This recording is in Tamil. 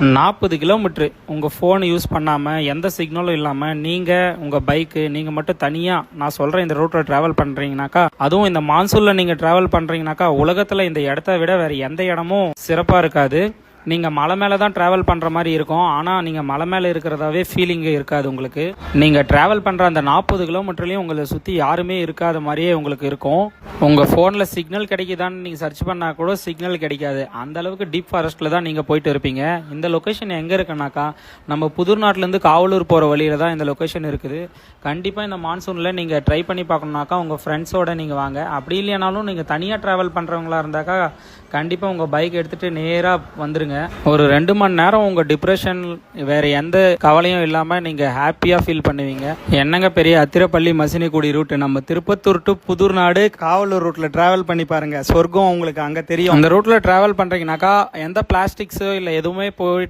நாற்பது கிலோமீட்ரு உங்கள் ஃபோனை யூஸ் பண்ணாமல் எந்த சிக்னலும் இல்லாமல் நீங்கள் உங்கள் பைக்கு நீங்கள் மட்டும் தனியாக நான் சொல்கிறேன் இந்த ரூட்டில் ட்ராவல் பண்ணுறீங்கனாக்கா அதுவும் இந்த மான்சூனில் நீங்கள் ட்ராவல் பண்ணுறீங்கனாக்கா உலகத்தில் இந்த இடத்த விட வேறு எந்த இடமும் சிறப்பாக இருக்காது. நீங்கள் மலை மேலே தான் ட்ராவல் பண்ணுற மாதிரி இருக்கும். ஆனால் நீங்கள் மலை மேலே இருக்கிறதாவே ஃபீலிங் இருக்காது உங்களுக்கு. நீங்கள் ட்ராவல் பண்ணுற அந்த நாற்பது கிலோமீட்டர்லேயும் உங்களை சுற்றி யாருமே இருக்காத மாதிரியே உங்களுக்கு இருக்கும். உங்கள் ஃபோனில் சிக்னல் கிடைக்குதான்னு நீங்கள் சர்ச் பண்ணால் கூட சிக்னல் கிடைக்காது. அந்த அளவுக்கு டீப் ஃபாரஸ்ட்டில் தான் நீங்கள் போயிட்டு இருப்பீங்க. இந்த லொக்கேஷன் எங்கே இருக்குன்னாக்கா நம்ம புதுர்நாட்டிலேருந்து காவலூர் போகிற வழியில் தான் இந்த லொக்கேஷன் இருக்குது. கண்டிப்பாக இந்த மான்சூனில் நீங்கள் ட்ரை பண்ணி பார்க்கணுனாக்கா உங்கள் ஃப்ரெண்ட்ஸோட நீங்கள் வாங்க. அப்படி இல்லைனாலும் நீங்கள் தனியாக ட்ராவல் பண்ணுறவங்களா இருந்தாக்கா கண்டிப்பாக உங்கள் பைக் எடுத்துகிட்டு நேராக வந்துடுங்க ஒரு ரெண்டு மணி நேரம் உங்கள் டிப்ரெஷன் வேறு எந்த கவலையும் இல்லாமல் நீங்கள் ஹாப்பியாக ஃபீல் பண்ணுவீங்க. என்னங்க பெரிய அத்திரப்பள்ளி மசினிக்குடி ரூட்டு நம்ம திருப்பத்தூர் டு புதுர்நாடு நாடு காவலூர் ரூட்டில் ட்ராவல் பண்ணி பாருங்கள் சொர்க்கம் உங்களுக்கு அங்கே தெரியும். அந்த ரூட்டில் ட்ராவல் பண்ணுறீங்கனாக்கா எந்த பிளாஸ்டிக்ஸோ இல்லை எதுவுமே போய்